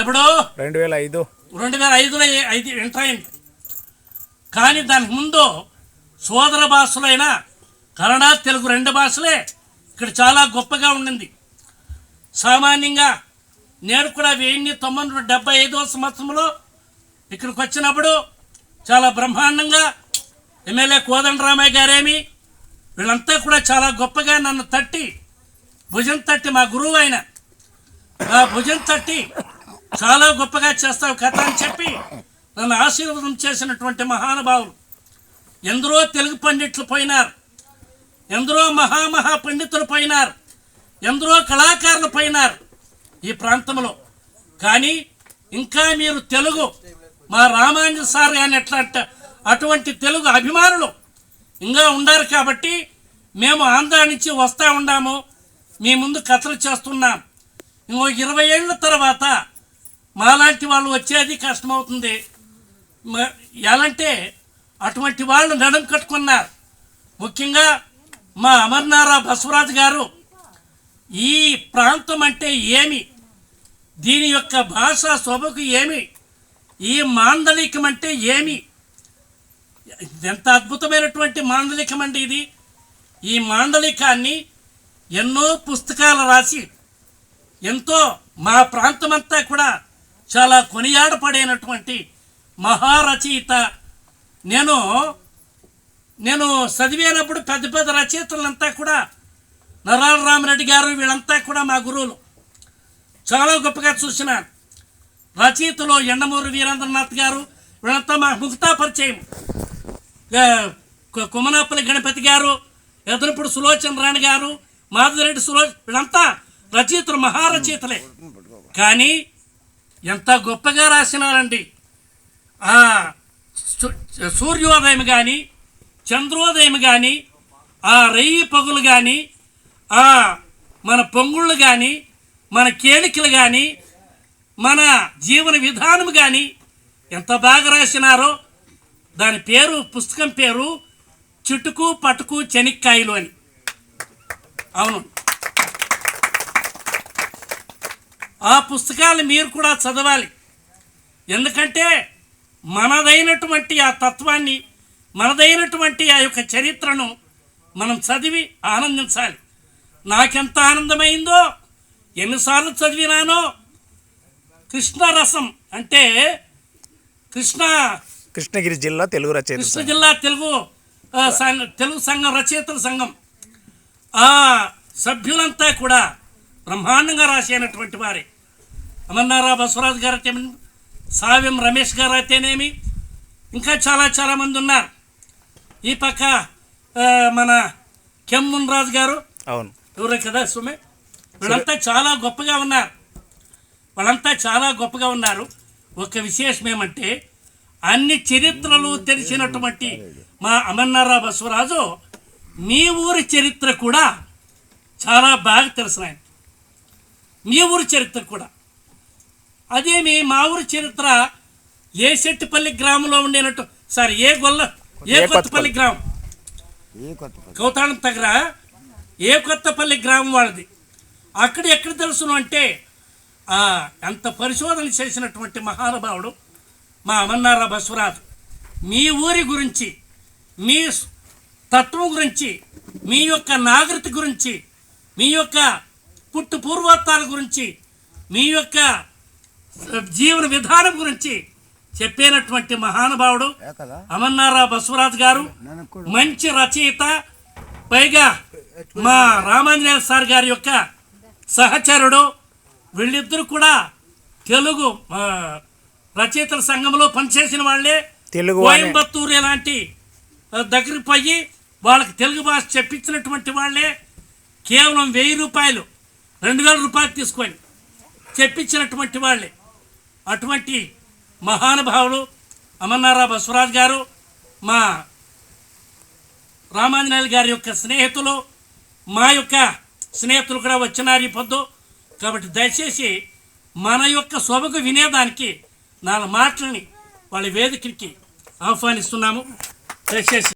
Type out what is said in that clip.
ఎప్పుడు? రెండు వేల ఐదు. రెండు వేల ఐదులో ఐదు ఎంటర్ అయింది. కానీ దానికి ముందు సోదర భాషలైన కన్నడ తెలుగు రెండు భాషలే ఇక్కడ చాలా గొప్పగా ఉండింది. సామాన్యంగా నేను కూడా వెయ్యి తొమ్మిది వందల డెబ్బై ఐదవ సంవత్సరంలో ఇక్కడికి వచ్చినప్పుడు చాలా బ్రహ్మాండంగా ఎమ్మెల్యే కోదండరామయ్య గారేమి వీళ్ళంతా కూడా చాలా గొప్పగా నన్ను తట్టి భుజం తట్టి మా గురువు ఆయన. ఆ భుజం తట్టి చాలా గొప్పగా చేస్తావు కథ అని చెప్పి నన్ను ఆశీర్వాదం చేసినటువంటి మహానుభావులు. ఎందరో తెలుగు పండిట్లు పోయినారు. ఎందరో మహామహా పండితులు పోయినారు. ఎందరో కళాకారులు పోయినారు ఈ ప్రాంతంలో. కానీ ఇంకా మీరు తెలుగు మా రామాంజ సార్ కానీ ఎట్లా అటువంటి తెలుగు అభిమానులు ఇంకా ఉన్నారు కాబట్టి మేము ఆంధ్ర నుంచి వస్తూ ఉన్నాము. మీ ముందు కథలు చేస్తున్నాం. ఇంకో ఇరవై ఏళ్ళ తర్వాత మాలాంటి వాళ్ళు వచ్చేది కష్టమవుతుంది. ఎలాంటే అటువంటి వాళ్ళు నడుం కట్టుకున్నారు. ముఖ్యంగా మా అమర్నారా బసవరాజు గారు ఈ ప్రాంతం అంటే ఏమి? దీని యొక్క భాష శోభకు ఏమి? ఈ మాండలికం అంటే ఏమి? ఎంత అద్భుతమైనటువంటి మాండలికం అండి ఇది. ఈ మాండలికాన్ని ఎన్నో పుస్తకాలు రాసి ఎంతో మా ప్రాంతమంతా కూడా చాలా కొనియాడపడైనటువంటి మహారచయిత. నేను నేను చదివేనప్పుడు పెద్ద పెద్ద రచయితలంతా కూడా నరాల రామరెడ్డి గారు వీళ్ళంతా కూడా మా గురువులు. చాలా గొప్పగా చూసిన రచయితలో ఎండమూరి వీరేంద్రనాథ్ గారు వీళ్ళంతా మా ముక్తా పరిచయం. కుమనాపల్లి గణపతి గారు ఎదురుపుడు సులోచన రాణి గారు మాధురెడ్డి సులో వీళ్ళంతా రచయితలు మహారచయితలే. కానీ ఎంత గొప్పగా రాసినారండి. ఆ సూర్యోదయం కానీ చంద్రోదయం కానీ ఆ రెయ్యి పగులు కానీ ఆ మన పొంగుళ్ళు కానీ మన కేలికలు కానీ మన జీవన విధానం కానీ ఎంత బాగా రాసినారో దాని పేరు పుస్తకం పేరు చిటుకు పటుకు చెనిక్కాయలు అని. అవును. ఆ పుస్తకాలు మీరు కూడా చదవాలి. ఎందుకంటే మనదైనటువంటి ఆ తత్వాన్ని మనదైనటువంటి ఆ యొక్క చరిత్రను మనం చదివి ఆనందించాలి. నాకెంత ఆనందమైందో ఎన్నిసార్లు చదివినానో కృష్ణరసం అంటే కృష్ణ కృష్ణగిరి జిల్లా తెలుగు రచయిత కృష్ణ జిల్లా తెలుగు తెలుగు సంఘం రచయితల సంఘం. ఆ సభ్యులంతా కూడా బ్రహ్మాండంగా రాసినటువంటి వారే. అమర్నారా బసవరాజు గారు అయితే సావ్యం రమేష్ గారు అయితేనేమి ఇంకా చాలా చాలా మంది ఉన్నారు. ఈ పక్క మన కెమ్మున్ రాజు గారు. అవును. ఎవరే కదా సుమే? వీళ్ళంతా చాలా గొప్పగా ఉన్నారు. వాళ్ళంతా చాలా గొప్పగా ఉన్నారు. ఒక విశేషం ఏమంటే అన్ని చరిత్రలు తెలిసినటువంటి మా అమర్నారా బసవరాజు మీ ఊరి చరిత్ర కూడా చాలా బాగా తెలిసిన ఆయన మీ ఊరి చరిత్ర కూడా. అదేమి మా ఊరి చరిత్ర ఏ శెట్టిపల్లి గ్రామంలో ఉండేనట్టు. సారీ ఏ గొల్ల ఏ కొత్తపల్లి? గ్రామం? కౌతాళం దగ్గర ఏ కొత్తపల్లి గ్రామం వాళ్ళది? అక్కడ ఎక్కడ తెలుసును అంటే అంత పరిశోధన చేసినటువంటి మహానుభావుడు మా అమర్నారా బసవరాజు. మీ ఊరి గురించి మీ తత్వం గురించి మీ యొక్క నాగరికత గురించి మీ యొక్క పుట్టు పూర్వోత్తాల గురించి మీ యొక్క జీవన విధానం గురించి చెప్పినటువంటి మహానుభావుడు అమర్నారావు బసవరాజ్ గారు. మంచి రచయిత. పైగా మా రామాంజనేయ సార్ గారి యొక్క సహచరుడు. వీళ్ళిద్దరూ కూడా తెలుగు రచయితల సంఘంలో పనిచేసిన వాళ్ళే. తెలుగు కోయంబత్తూరు ఇలాంటి దగ్గరికి పోయి వాళ్ళకి తెలుగు భాష చెప్పించినటువంటి వాళ్ళే. కేవలం వెయ్యి రూపాయలు రెండు వేల రూపాయలు తీసుకొని చెప్పించినటువంటి వాళ్ళే. అటువంటి మహానుభావులు అమర్నారా బసవరాజ్ గారు మా రామాంజనేయులు గారి యొక్క స్నేహితులు మా యొక్క స్నేహితులు కూడా వచ్చినారు ఈ పొద్దు. కాబట్టి దయచేసి మన యొక్క శోభకు వినేదానికి నాలుగు మాటలని వాళ్ళ వేదికకి ఆహ్వానిస్తున్నాము. దయచేసి